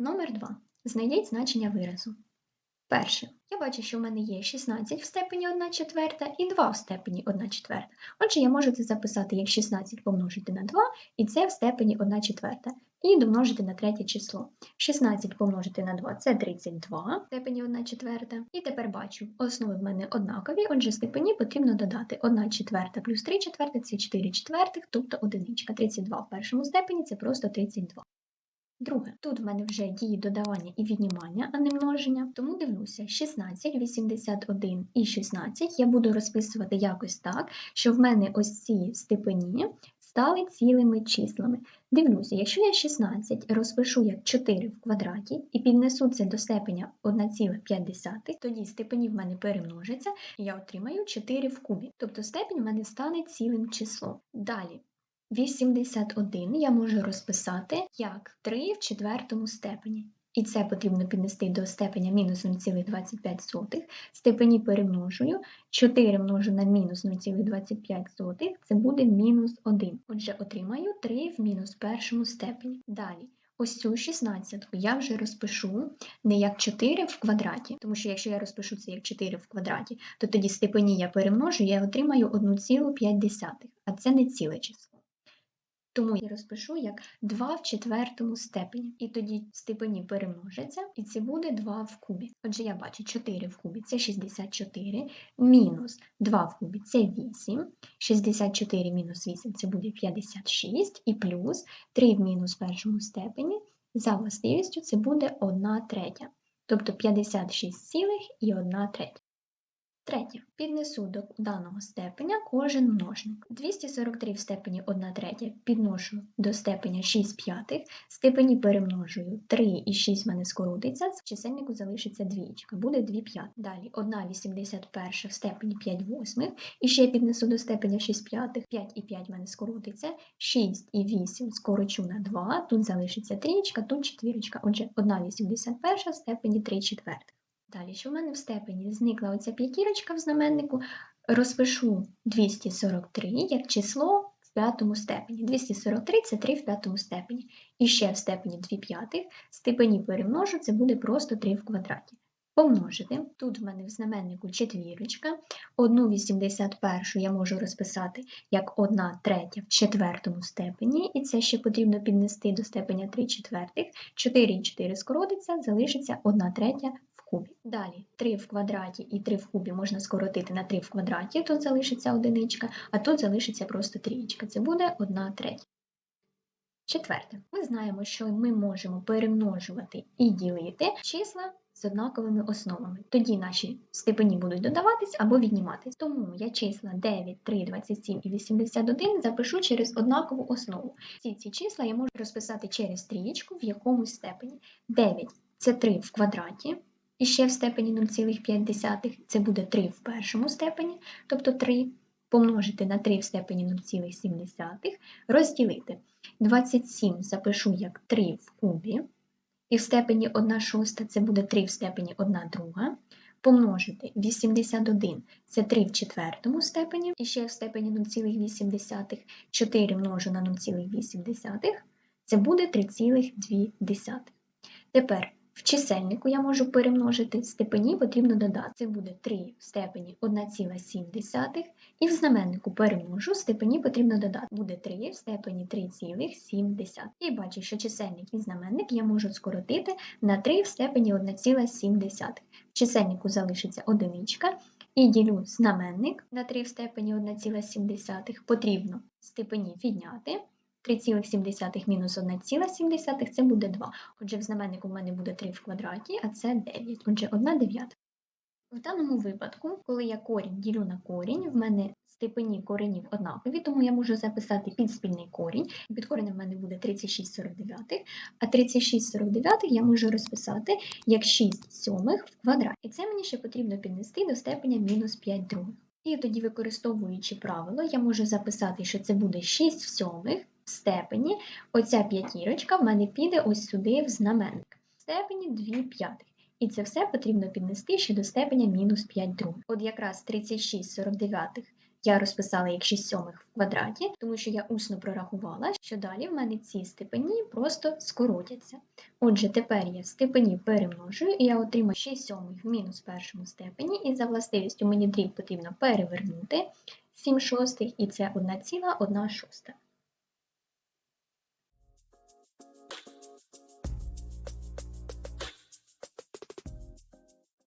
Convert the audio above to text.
Номер 2. Знайдіть значення виразу. Перше. Я бачу, що в мене є 16 в степені 1 четверта і 2 в степені 1 четверта. Отже, я можу це записати як 16 помножити на 2, і це в степені 1 четверта. І домножити на третє число. 16 помножити на 2 це 32 в степені 1 четверта. І тепер бачу, основи в мене однакові, отже, степені потрібно додати 1 четверта плюс 3 четвертих це 4 четвертих, тобто одиничка. 32 в першому степені це просто 32. Друге, тут в мене вже дії додавання і віднімання, а не множення, тому дивлюся 16, 81 і 16 я буду розписувати якось так, що в мене ось ці степені стали цілими числами. Дивлюся, якщо я 16 розпишу як 4 в квадраті і піднесу це до степеня 1,5, тоді степені в мене перемножаться, і я отримаю 4 в кубі. Тобто степень в мене стане цілим числом. Далі. 81 я можу розписати як 3 в четвертому степені. І це потрібно піднести до степеня мінус 0,25. Степені перемножую. 4 множу на мінус 0,25, це буде мінус 1. Отже, отримаю 3 в мінус першому степені. Далі. Ось цю 16 я вже розпишу не як 4 в квадраті, тому що якщо я розпишу це як 4 в квадраті, то тоді степені я перемножу, я отримаю 1,5, а це не ціле число. Тому я розпишу як 2 в четвертому степені. І тоді степені перемножаться, і це буде 2 в кубі. Отже, я бачу 4 в кубі це 64, мінус 2 в кубі це 8, 64 мінус 8 це буде 56, і плюс 3 в мінус першому степені, за властивістю це буде 1 третя. Тобто 56,1 третя. Третє. Піднесу до даного степеня кожен множник. 243 в степені 1 третя підношу до степеня 6 п'ятих, степені перемножую 3 і 6 в мене скоротиться, в чисельнику залишиться двічка, буде 2 п'ятих. Далі 1 81 в степені 5 восьмих, і ще піднесу до степеня 6 п'ятих, 5 і 5 в мене скоротиться, 6 і 8 скорочу на 2, тут залишиться трієчка, тут четвірочка. Отже, 1 81 в степені 3 четвертих. Далі, що в мене в степені зникла оця п'ятірочка в знаменнику, розпишу 243 як число в п'ятому степені. 243 це 3 в п'ятому степені. І ще в степені 2 п'ятих, степені перемножу, це буде просто 3 в квадраті. Помножити. Тут в мене в знаменнику четвірочка. 1,81 я можу розписати як 1 третя в четвертому степені, і це ще потрібно піднести до степеня 3 четвертих. 4 і 4 скоротиться, залишиться 1 третя кубі. Далі 3 в квадраті і 3 в кубі можна скоротити на 3 в квадраті, тут залишиться одиничка, а тут залишиться просто трієчка. Це буде 1 третя. Четверте, ми знаємо, що ми можемо перемножувати і ділити числа з однаковими основами. Тоді наші степені будуть додаватись або відніматись. Тому я числа 9, 3, 27 і 81 запишу через однакову основу. Всі ці числа я можу розписати через трієчку в якомусь степені. 9 це 3 в квадраті. І ще в степені 0,5 це буде 3 в першому степені, тобто 3 помножити на 3 в степені 0,7, розділити. 27 запишу як 3 в кубі, і в степені 1 шоста це буде 3 в степені 1 друга. Помножити 81 це 3 в четвертому степені, і ще в степені 0,8, 4 множу на 0,8, це буде 3,2. Тепер в чисельнику я можу перемножити, степені потрібно додати. Це буде 3 в степені 1,7. І в знаменнику перемножу, степені потрібно додати. Буде 3 в степені 3,7. І бачу, що чисельник і знаменник я можу скоротити на 3 в степені 1,7. В чисельнику залишиться одиничка. І ділю знаменник на 3 в степені 1,7 потрібно степені відняти. 3,7 мінус 1,7 це буде 2. Отже, в знаменнику в мене буде 3 в квадраті, а це 9. Отже, 1 дев'ята. В даному випадку, коли я корінь ділю на корінь, в мене степені коренів однакові, тому я можу записати підспільний корінь. Під коренем в мене буде 36,49, а 36,49 я можу розписати як 6 сьомих в квадраті. І це мені ще потрібно піднести до степеня мінус 5 других. І тоді, використовуючи правило, я можу записати, що це буде 6 сьомих степені оця п'ятірочка в мене піде ось сюди в знаменник. В степені 2 п'ятих. І це все потрібно піднести ще до степеня мінус 5 других. От якраз 36 49 я розписала як 6 сьомих в квадраті, тому що я усно прорахувала, що далі в мене ці степені просто скоротяться. Отже, тепер я степені перемножую, і я отримаю 6 сьомих в мінус першому степені, і за властивістю мені дріб потрібно перевернути 7 шостих, і це 1,1 шоста.